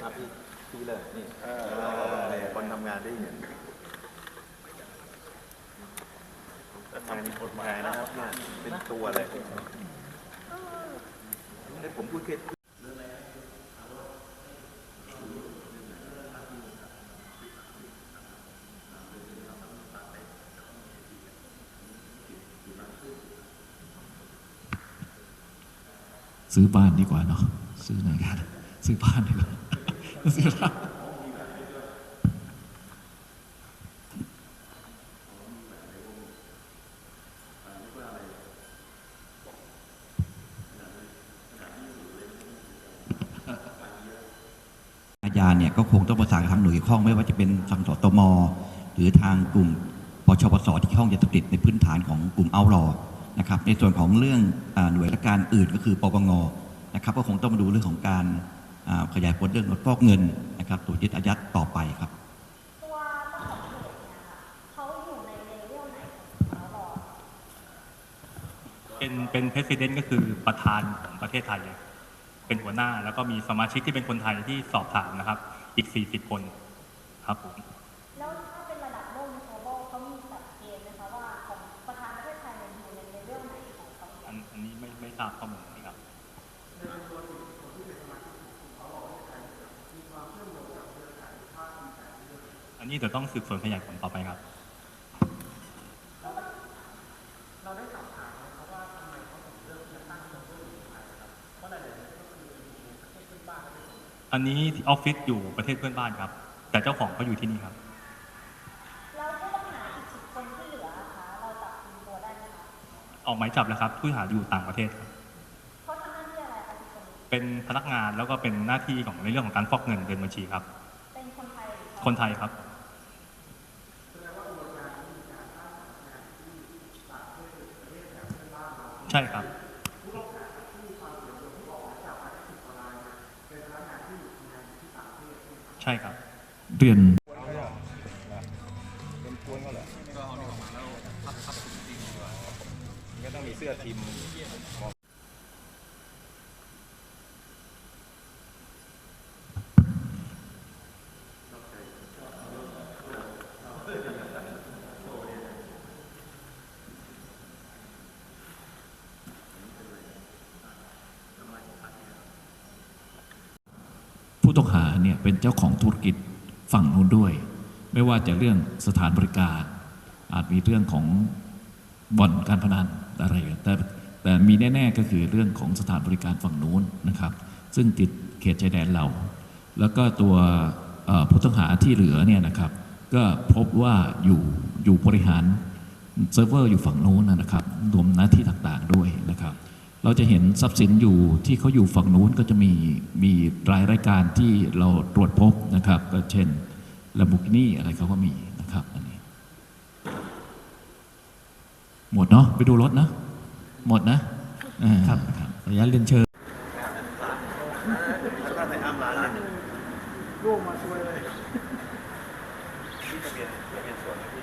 ครับพี่พี่เลยนี่คนทำงานได้เงินทำมีกฎหมายนะครับเนี่ยเป็นตัวเลยให้ผมพูดแค่ซื้อบ้านดีกว่าเนาะซื้อไหนกัน ซื้อบ้านดีกว่าซื้อบ้านอาญาเนี่ยก็คงต้องประสานทางหน่วยข้องไม่ว่าจะเป็นทางสตม หรือทางกลุ่มปชปสที่ข้องยาเสพติดในพื้นฐานของกลุ่มเอารอนะครับในส่วนของเรื่องอหน่วยราชการอื่นก็คือปปงนะครับก็คงต้องมาดูเรื่องของการ ขยายผลเรื่องลดฟอกเงินนะครับตรวจยึดอายัดต่อไปครับตัวเจ้าของเพจเนี่ยค่ะเขาอยู่ในเลเวลไหนของเขาหรอเป็นเป็นเพรสิดเนก็คือประธานของประเทศไทยเลยเป็นหัวหน้าแล้วก็มีสมาชิกที่เป็นคนไทยที่สอบถามนะครับ อีก 40 คนครับผมแล้วถ้าเป็นระดับโลกในโลกเขามีจัดเกณฑ์นะคะว่าของประธานประเทศไทยเนี่ยอยู่ในเลเวลไหนของเขาอันอันนี้ไม่ไม่ทราบข้อมูลนี้ครับ อันนี้เดี๋ยวต้องสืบสวนขยายผลต่อไปครับ อันนี้ที่ออฟฟิศอยู่ประเทศเพื่อนบ้านครับ แต่เจ้าของเขาอยู่ที่นี่ครับ แล้วผู้ต้องหาอีกสิบคนที่เหลือนะคะเราจับกุมตัวได้ไหมคะออกหมายจับแล้วครับผู้ต้องหาอยู่ต่างประเทศครับ เขาทำหน้าที่อะไรคะสิบคนนี้เป็นพนักงานแล้วก็เป็นหน้าที่ของในเรื่องของการฟอกเงินเดินบัญชีครับ เป็นคนไทยหรือเขาคนไทยครับ ใช่ครับใช่ครับเรียนเป็นกวนก็เหรอก็เอานี่ออกมาแล้วพับพับจริงดีกว่าก็ต้องมีเสื้อทีม ผู้ต้องหาเนี่ยเป็นเจ้าของธุรกิจฝั่งนู้นด้วย ไม่ว่าจะเรื่องสถานบริการ อาจมีเรื่องของบ่อนการพนันอะไรแต่แต่มีแน่ๆก็คือเรื่องของสถานบริการฝั่งนู้นนะครับ ซึ่งติดเขตชายแดนเรา แล้วก็ตัวผู้ต้องหาที่เหลือเนี่ยนะครับ ก็พบว่าอยู่อยู่บริหารเซิร์ฟเวอร์อยู่ฝั่งนู้นนะครับรวมหน้าที่ต่างๆด้วย เราจะเห็นทรัพย์สินอยู่ที่เขาอยู่ฝั่งนู้นก็จะมีมีรายรายการที่เราตรวจพบนะครับ ก็เช่นลาบุกินี่อะไรเขาก็มีนะครับอันนี้ หมดเนาะไปดูรถนะ หมดนะครับครับขออนุญาตเรียนเชิญแล้วก็ใส่อ้ามร้านหนึ่งร่วมมาช่วยเลยพี่ทะเบียนทะเบียนสวนนะพี่